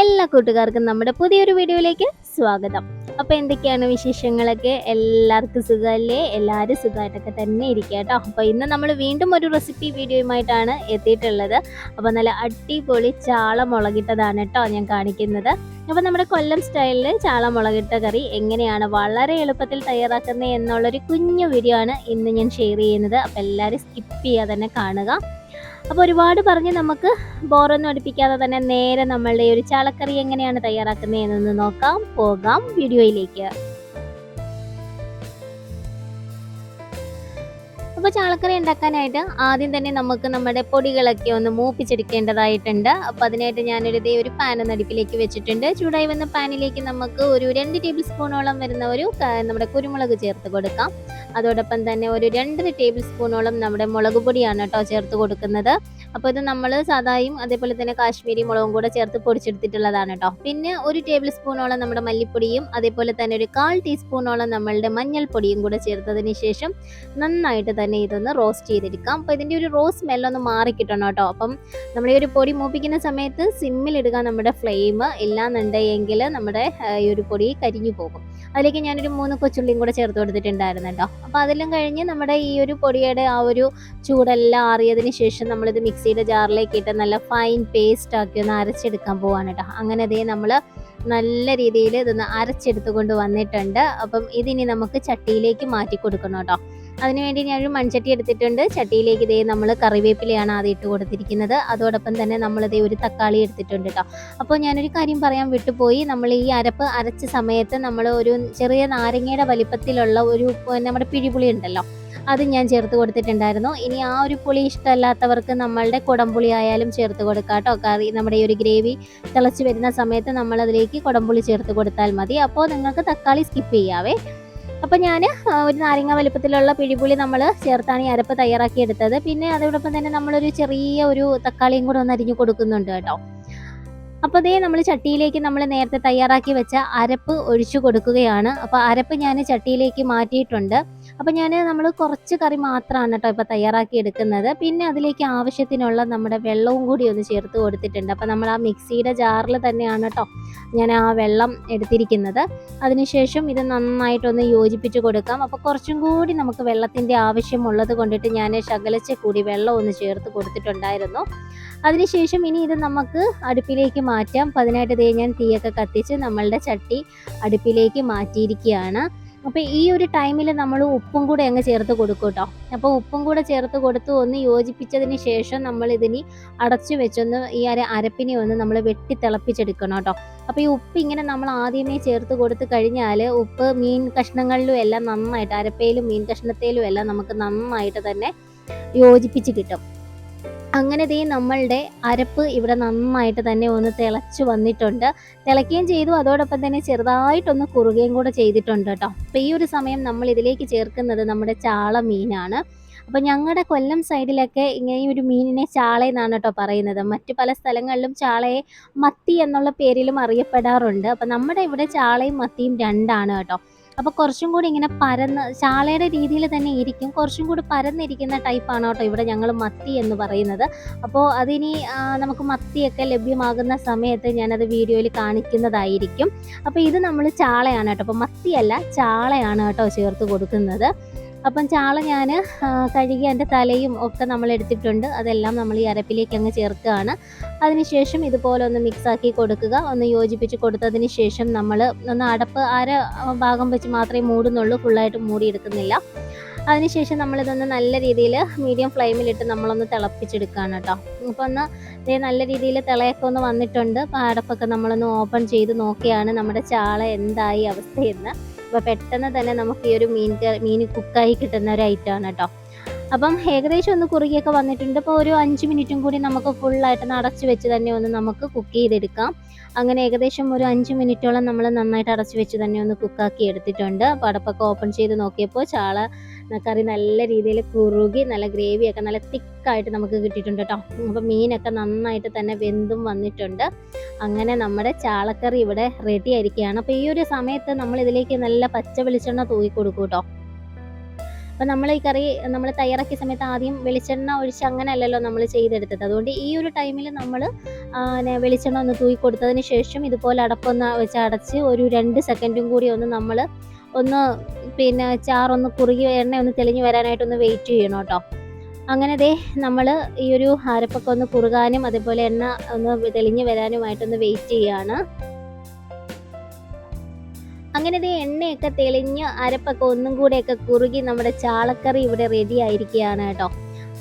എല്ലാ കൂട്ടുകാർക്കും നമ്മുടെ പുതിയൊരു വീഡിയോയിലേക്ക് സ്വാഗതം. അപ്പോൾ എന്തൊക്കെയാണ് വിശേഷങ്ങളൊക്കെ? എല്ലാവർക്കും സുഖമല്ലേ? എല്ലാവരും സുഖമായിട്ടൊക്കെ തന്നെ ഇരിക്കുക കേട്ടോ. അപ്പോൾ ഇന്ന് നമ്മൾ വീണ്ടും ഒരു റെസിപ്പി വീഡിയോയുമായിട്ടാണ് എത്തിയിട്ടുള്ളത്. അപ്പോൾ നല്ല അടിപൊളി ചാള മുളകിട്ടതാണ് കേട്ടോ ഞാൻ കാണിക്കുന്നത്. അപ്പോൾ നമ്മുടെ കൊല്ലം സ്റ്റൈലിൽ ചാള മുളകിട്ട കറി എങ്ങനെയാണ് വളരെ എളുപ്പത്തിൽ തയ്യാറാക്കുന്നത് എന്നുള്ളൊരു കുഞ്ഞു വീഡിയോ ആണ് ഇന്ന് ഞാൻ ഷെയർ ചെയ്യുന്നത്. അപ്പോൾ എല്ലാവരും സ്കിപ്പ് ചെയ്യാതെ തന്നെ കാണുക. അപ്പോൾ ഒരുപാട് പറഞ്ഞ് നമുക്ക് ബോറൊന്നും അടുപ്പിക്കാതെ തന്നെ നേരെ നമ്മളുടെ ഒരു ചാളക്കറി എങ്ങനെയാണ് തയ്യാറാക്കുന്നത് എന്നൊന്ന് നോക്കാം. പോകാം വീഡിയോയിലേക്ക്. അപ്പോൾ ചാളക്കറി ഉണ്ടാക്കാനായിട്ട് ആദ്യം തന്നെ നമുക്ക് നമ്മുടെ പൊടികളൊക്കെ ഒന്ന് മൂപ്പിച്ചെടുക്കേണ്ടതായിട്ടുണ്ട്. അപ്പൊ അതിനായിട്ട് ഞാനൊരു ദേ ഒരു പാൻ ഒന്ന് അടുപ്പിലേക്ക് വെച്ചിട്ടുണ്ട്. ചൂടായി വന്ന പാനിലേക്ക് നമുക്ക് ഒരു രണ്ട് ടേബിൾ സ്പൂണോളം വരുന്ന ഒരു നമ്മുടെ കുരുമുളക് ചേർത്ത് കൊടുക്കാം. അതോടൊപ്പം തന്നെ ഒരു രണ്ടര ടേബിൾ സ്പൂണോളം നമ്മുടെ മുളക് പൊടിയാണ് കേട്ടോ ചേർത്ത് കൊടുക്കുന്നത്. അപ്പോൾ ഇത് നമ്മൾ സാധായും അതേപോലെ തന്നെ കാശ്മീരി മുളകും കൂടെ ചേർത്ത് പൊടിച്ചെടുത്തിട്ടുള്ളതാണ് കേട്ടോ പിന്നെ ഒരു ടേബിൾ സ്പൂണോളം നമ്മുടെ മല്ലിപ്പൊടിയും അതേപോലെ തന്നെ ഒരു കാൽ ടീസ്പൂണോളം നമ്മളുടെ മഞ്ഞൾപ്പൊടിയും കൂടെ ചേർത്തതിന് ശേഷം നന്നായിട്ട് തന്നെ ഇതൊന്ന് റോസ്റ്റ് ചെയ്തെടുക്കാം. അപ്പോൾ ഇതിന്റെ ഒരു റോസ് സ്മെല്ലൊന്ന് മാറി കിട്ടണം കേട്ടോ അപ്പം നമ്മൾ ഈ ഒരു പൊടി മൂപ്പിക്കുന്ന സമയത്ത് സിമ്മിലിടുക നമ്മുടെ ഫ്ലെയിം ഇല്ലാന്നുണ്ടെങ്കിൽ നമ്മുടെ ഈ ഒരു പൊടി കരിഞ്ഞു പോകും. അതിലേക്ക് ഞാനൊരു മൂന്ന് കൊച്ചുള്ളിയും കൂടെ ചേർത്ത് കൊടുത്തിട്ടുണ്ടായിരുന്നു കേട്ടോ അപ്പോൾ അതെല്ലാം കഴിഞ്ഞ് നമ്മുടെ ഈ ഒരു പൊടിയുടെ ആ ഒരു ചൂടെല്ലാം ആറിയതിന് ശേഷം നമ്മളിത് മിക്സിയുടെ ജാറിലേക്ക് ഇട്ട് നല്ല ഫൈൻ പേസ്റ്റ് ആക്കി ഒന്ന് അരച്ചെടുക്കാൻ പോവാണ് കേട്ടോ അങ്ങനെ അതേ നമ്മൾ നല്ല രീതിയിൽ ഇതൊന്ന് അരച്ചെടുത്ത് കൊണ്ട് വന്നിട്ടുണ്ട്. അപ്പം ഇതിനി നമുക്ക് ചട്ടിയിലേക്ക് മാറ്റി കൊടുക്കണം കേട്ടോ അതിനുവേണ്ടി ഞാനൊരു മൺചട്ടി എടുത്തിട്ടുണ്ട്. ചട്ടിയിലേക്ക് ഇതേ നമ്മൾ കറിവേപ്പിലയാണ് ആദ്യം ഇട്ട് കൊടുത്തിരിക്കുന്നത്. അതോടൊപ്പം തന്നെ നമ്മളിതേ ഒരു തക്കാളി എടുത്തിട്ടുണ്ട് കേട്ടോ അപ്പോൾ ഞാനൊരു കാര്യം പറയാൻ വിട്ടുപോയി. നമ്മൾ ഈ അരപ്പ് അരച്ച സമയത്ത് നമ്മൾ ഒരു ചെറിയ നാരങ്ങയുടെ വലിപ്പത്തിലുള്ള ഒരു നമ്മുടെ പിഴിപുളി ഉണ്ടല്ലോ അത് ഞാൻ ചേർത്ത് കൊടുത്തിട്ടുണ്ടായിരുന്നു. ഇനി ആ ഒരു പുളി ഇഷ്ടമല്ലാത്തവർക്ക് നമ്മളുടെ കുടംപുളി ആയാലും ചേർത്ത് കൊടുക്കാം കേട്ടോ. കറി നമ്മുടെ ഈ ഒരു ഗ്രേവി തിളച്ച് വരുന്ന സമയത്ത് നമ്മൾ അതിലേക്ക് കുടംപുളി ചേർത്ത് കൊടുത്താൽ മതി. അപ്പോൾ നിങ്ങൾക്ക് തക്കാളി സ്കിപ്പ് ചെയ്യാവേ. അപ്പോൾ ഞാൻ ഒരു നാരങ്ങ വലുപ്പത്തിലുള്ള പിഴിപുളി നമ്മൾ ചേർത്താണ് ഈ അരപ്പ് തയ്യാറാക്കി എടുത്തത് പിന്നെ അതോടൊപ്പം തന്നെ നമ്മളൊരു ചെറിയ ഒരു തക്കാളിയും കൂടെ ഒന്ന് അരിഞ്ഞു കൊടുക്കുന്നുണ്ട് കേട്ടോ. അപ്പോൾ അതേ നമ്മൾ ചട്ടിയിലേക്ക് നമ്മൾ നേരത്തെ തയ്യാറാക്കി വെച്ച അരപ്പ് ഒഴിച്ചു കൊടുക്കുകയാണ്. അപ്പോൾ അരപ്പ് ഞാൻ ചട്ടിയിലേക്ക് മാറ്റിയിട്ടുണ്ട്. അപ്പോൾ ഞാൻ നമ്മൾ കുറച്ച് കറി മാത്രമാണ് കേട്ടോ ഇപ്പോൾ തയ്യാറാക്കി എടുക്കുന്നത്. പിന്നെ അതിലേക്ക് ആവശ്യത്തിനുള്ള നമ്മുടെ വെള്ളവും കൂടി ഒന്ന് ചേർത്ത് കൊടുത്തിട്ടുണ്ട്. അപ്പോൾ നമ്മൾ ആ മിക്സിയുടെ ജാറിൽ തന്നെയാണ് കേട്ടോ ഞാൻ ആ വെള്ളം എടുത്തിരിക്കുന്നത്. അതിനുശേഷം ഇത് നന്നായിട്ടൊന്ന് യോജിപ്പിച്ച് കൊടുക്കാം. അപ്പോൾ കുറച്ചും കൂടി നമുക്ക് വെള്ളത്തിന്റെ ആവശ്യമുള്ളത് കൊണ്ടിട്ട് ഞാൻ ശകലച്ച കൂടി വെള്ളം ഒന്ന് ചേർത്ത് കൊടുത്തിട്ടുണ്ടായിരുന്നു. അതിനുശേഷം ഇനി ഇത് നമുക്ക് അടുപ്പിലേക്ക് മാറ്റാം. അപ്പോൾ അതിനായിട്ട് ഞാൻ തീയൊക്കെ കത്തിച്ച് നമ്മളുടെ ചട്ടി അടുപ്പിലേക്ക് മാറ്റിയിരിക്കുകയാണ്. അപ്പോൾ ഈ ഒരു ടൈമിൽ നമ്മൾ ഉപ്പും കൂടെ അങ്ങ് ചേർത്ത് കൊടുക്കും കേട്ടോ അപ്പോൾ ഉപ്പും കൂടെ ചേർത്ത് കൊടുത്ത് ഒന്ന് യോജിപ്പിച്ചതിന് ശേഷം നമ്മൾ ഇതിനി അടച്ചു വെച്ചൊന്ന് ഈ അര അരപ്പിനെ ഒന്ന് നമ്മൾ വെട്ടി തിളപ്പിച്ചെടുക്കണം കേട്ടോ. അപ്പോൾ ഈ ഉപ്പ് ഇങ്ങനെ നമ്മൾ ആദ്യമേ ചേർത്ത് കൊടുത്ത് കഴിഞ്ഞാൽ ഉപ്പ് മീൻ കഷ്ണങ്ങളിലും എല്ലാം നന്നായിട്ട് അരപ്പയിലും മീൻ കഷ്ണത്തിലും എല്ലാം നമുക്ക് നന്നായിട്ട് തന്നെ യോജിപ്പിച്ച് കിട്ടും. അങ്ങനെ ദേ നമ്മളുടെ അരപ്പ് ഇവിടെ നന്നായിട്ട് തന്നെ ഒന്ന് തിളച്ച് വന്നിട്ടുണ്ട്. തിളയ്ക്കുകയും ചെയ്തു. അതോടൊപ്പം തന്നെ ചെറുതായിട്ടൊന്ന് കുറുകയും കൂടെ ചെയ്തിട്ടുണ്ട് കേട്ടോ. അപ്പോൾ ഈ ഒരു സമയം നമ്മൾ ഇതിലേക്ക് ചേർക്കുന്നത് നമ്മുടെ ചാള മീനാണ്. അപ്പോൾ ഞങ്ങളുടെ കൊല്ലം സൈഡിലൊക്കെ ഇങ്ങനെ ഒരു മീനിനെ ചാള എന്നാണ് കേട്ടോ പറയുന്നത്. മറ്റു പല സ്ഥലങ്ങളിലും ചാളയെ മത്തി എന്നുള്ള പേരിലും അറിയപ്പെടാറുണ്ട്. അപ്പോൾ നമ്മുടെ ഇവിടെ ചാളയും മത്തിയും രണ്ടാണ് കേട്ടോ. അപ്പോൾ കുറച്ചും കൂടി ഇങ്ങനെ പരന്ന് ചാളയുടെ രീതിയിൽ തന്നെ ഇരിക്കും. കുറച്ചും കൂടി പരന്നിരിക്കുന്ന ടൈപ്പാണ് കേട്ടോ ഇവിടെ ഞങ്ങൾ മത്തി എന്ന് പറയുന്നത്. അപ്പോൾ അതിനി നമുക്ക് മത്തിയൊക്കെ ലഭ്യമാകുന്ന സമയത്ത് ഞാനത് വീഡിയോയിൽ കാണിക്കുന്നതായിരിക്കും. അപ്പോൾ ഇത് നമ്മൾ ചാളയാണ് കേട്ടോ. അപ്പോൾ മത്തിയല്ല ചാളയാണ് കേട്ടോ ചേർത്ത് കൊടുക്കുന്നത്. അപ്പം ചാള ഞാൻ കഴുകി അതിന്റെ തലയും ഒക്കെ നമ്മൾ എടുത്തിട്ടുണ്ട് അതെല്ലാം നമ്മൾ ഈ അരപ്പിലേക്ക് അങ്ങ് ചേർക്കുകയാണ്. അതിനുശേഷം ഇതുപോലെ ഒന്ന് മിക്സാക്കി കൊടുക്കുക. ഒന്ന് യോജിപ്പിച്ച് കൊടുത്തതിന് ശേഷം നമ്മൾ ഒന്ന് അടപ്പ് അര ഭാഗം വെച്ച് മാത്രമേ മൂടുന്നുള്ളൂ. ഫുള്ളായിട്ട് മൂടിയെടുക്കുന്നില്ല. അതിനുശേഷം നമ്മളിതൊന്ന് നല്ല രീതിയിൽ മീഡിയം ഫ്ലെയിമിലിട്ട് നമ്മളൊന്ന് തിളപ്പിച്ചെടുക്കുകയാണ് കേട്ടോ. അപ്പോൾ ഒന്ന് ഇതേ നല്ല രീതിയിൽ തിളയൊക്കെ ഒന്ന് വന്നിട്ടുണ്ട്. അപ്പോൾ അടപ്പൊക്കെ നമ്മളൊന്ന് ഓപ്പൺ ചെയ്ത് നോക്കിയാണ് നമ്മുടെ ചാള എന്തായി അവസ്ഥയെന്ന്. അപ്പോൾ പെട്ടെന്ന് തന്നെ നമുക്ക് ഈ ഒരു മീൻ മീൻ കുക്കായി കിട്ടുന്ന ഒരു ഐറ്റം ആണ് കേട്ടോ അപ്പം ഏകദേശം ഒന്ന് കുറുകിയൊക്കെ വന്നിട്ടുണ്ട്. അപ്പോൾ ഒരു അഞ്ച് മിനിറ്റും കൂടി നമുക്ക് ഫുള്ളായിട്ട് അടച്ചു വെച്ച് തന്നെ ഒന്ന് നമുക്ക് കുക്ക് ചെയ്തെടുക്കാം. അങ്ങനെ ഏകദേശം ഒരു അഞ്ച് മിനിറ്റോളം നമ്മൾ നന്നായിട്ട് അടച്ചു വെച്ച് തന്നെ ഒന്ന് കുക്കാക്കി എടുത്തിട്ടുണ്ട്. അപ്പോൾ അടപ്പൊക്കെ ഓപ്പൺ ചെയ്ത് നോക്കിയപ്പോൾ ചാള കറി നല്ല രീതിയിൽ കുറുകി നല്ല ഗ്രേവിയൊക്കെ നല്ല തിക്കായിട്ട് നമുക്ക് കിട്ടിയിട്ടുണ്ട് കേട്ടോ അപ്പോൾ മീനൊക്കെ നന്നായിട്ട് തന്നെ വെന്തും വന്നിട്ടുണ്ട്. അങ്ങനെ നമ്മുടെ ചാളക്കറി ഇവിടെ റെഡി ആയിരിക്കുകയാണ്. അപ്പോൾ ഈ ഒരു സമയത്ത് നമ്മൾ ഇതിലേക്ക് നല്ല പച്ച വെളിച്ചെണ്ണ തൂക്കി കൊടുക്കും കേട്ടോ അപ്പോൾ നമ്മൾ ഈ കറി നമ്മൾ തയ്യാറാക്കിയ സമയത്ത് ആദ്യം വെളിച്ചെണ്ണ ഒഴിച്ച് അങ്ങനെയല്ലല്ലോ നമ്മൾ ചെയ്തെടുത്തത്. അതുകൊണ്ട് ഈ ഒരു ടൈമിൽ നമ്മൾ വെളിച്ചെണ്ണ ഒന്ന് തൂക്കി കൊടുത്തതിന് ശേഷം ഇതുപോലെ അടപ്പൊന്ന് വെച്ച് അടച്ച് ഒരു രണ്ട് സെക്കൻഡും കൂടി ഒന്ന് നമ്മൾ ഒന്ന് പിന്നെ ചാറൊന്ന് കുറുകി എണ്ണ ഒന്ന് തെളിഞ്ഞ് വരാനായിട്ടൊന്ന് വെയിറ്റ് ചെയ്യണം കേട്ടോ. അങ്ങനെ ദേ നമ്മൾ ഈ ഒരു അരപ്പൊക്കെ ഒന്ന് കുറുകാനും അതേപോലെ എണ്ണ ഒന്ന് തെളിഞ്ഞ് വരാനുമായിട്ടൊന്ന് വെയിറ്റ് ചെയ്യാണ്. അങ്ങനെ ദേ എണ്ണയൊക്കെ തെളിഞ്ഞ് അരപ്പൊക്കെ ഒന്നും കൂടെയൊക്കെ കുറുകി നമ്മുടെ ചാളക്കറി ഇവിടെ റെഡി ആയിരിക്കുകയാണ് കേട്ടോ.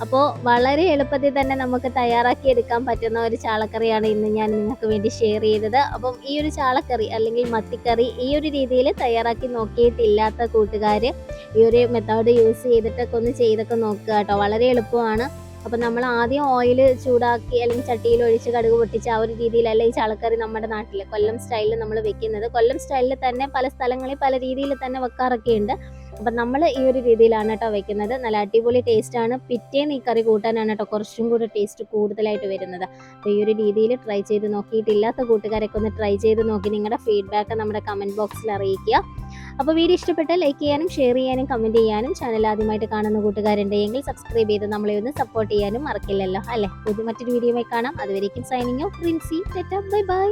അപ്പോൾ വളരെ എളുപ്പത്തിൽ തന്നെ നമുക്ക് തയ്യാറാക്കി എടുക്കാൻ പറ്റുന്ന ഒരു ചാളക്കറിയാണ് ഇന്ന് ഞാൻ നിങ്ങൾക്ക് വേണ്ടി ഷെയർ ചെയ്തത്. അപ്പം ഈ ഒരു ചാളക്കറി അല്ലെങ്കിൽ മത്തിക്കറി ഈ ഒരു രീതിയിൽ തയ്യാറാക്കി നോക്കിയിട്ടില്ലാത്ത കൂട്ടുകാർ ഈ ഒരു മെത്തേഡ് യൂസ് ചെയ്തിട്ടൊക്കെ ഒന്ന് ചെയ്തൊക്കെ നോക്കുക കേട്ടോ. വളരെ എളുപ്പമാണ്. അപ്പം നമ്മൾ ആദ്യം ഓയിൽ ചൂടാക്കി അല്ലെങ്കിൽ ചട്ടിയിൽ ഒഴിച്ച് കടുക് പൊട്ടിച്ച് ആ ഒരു രീതിയിലല്ല ഈ ചാളക്കറി നമ്മുടെ നാട്ടിൽ കൊല്ലം സ്റ്റൈലിൽ നമ്മൾ വെക്കുന്നത്. കൊല്ലം സ്റ്റൈലിൽ തന്നെ പല സ്ഥലങ്ങളിൽ പല രീതിയിൽ തന്നെ വെക്കാറൊക്കെ ഉണ്ട് അപ്പം നമ്മൾ ഈ ഒരു രീതിയിലാണ് കേട്ടോ വെക്കുന്നത്. നല്ല അടിപൊളി ടേസ്റ്റ് ആണ്. പിറ്റേന്ന് ഈ കറി കൂട്ടാനാണ് കേട്ടോ കുറച്ചും കൂടി ടേസ്റ്റ് കൂടുതലായിട്ട് വരുന്നത്. അപ്പോൾ ഈ ഒരു രീതിയിൽ ട്രൈ ചെയ്ത് നോക്കിയിട്ടില്ലാത്ത കൂട്ടുകാരൊക്കെ ഒന്ന് ട്രൈ ചെയ്ത് നോക്കി നിങ്ങളുടെ ഫീഡ്ബാക്ക് നമ്മുടെ കമന്റ് ബോക്സിൽ അറിയിക്കുക. അപ്പോൾ വീഡിയോ ഇഷ്ടപ്പെട്ടാൽ ലൈക്ക് ചെയ്യാനും ഷെയർ ചെയ്യാനും കമന്റ് ചെയ്യാനും ചാനൽ ആദ്യമായിട്ട് കാണുന്ന കൂട്ടുകാരുണ്ടെങ്കിൽ സബ്സ്ക്രൈബ് ചെയ്ത് നമ്മളെ ഒന്ന് സപ്പോർട്ട് ചെയ്യാനും മറക്കില്ലല്ലോ അല്ലേ? പുതിയ മറ്റൊരു വീഡിയോയിൽ കാണാം. അതുവരേക്കും signing off Princy bye bye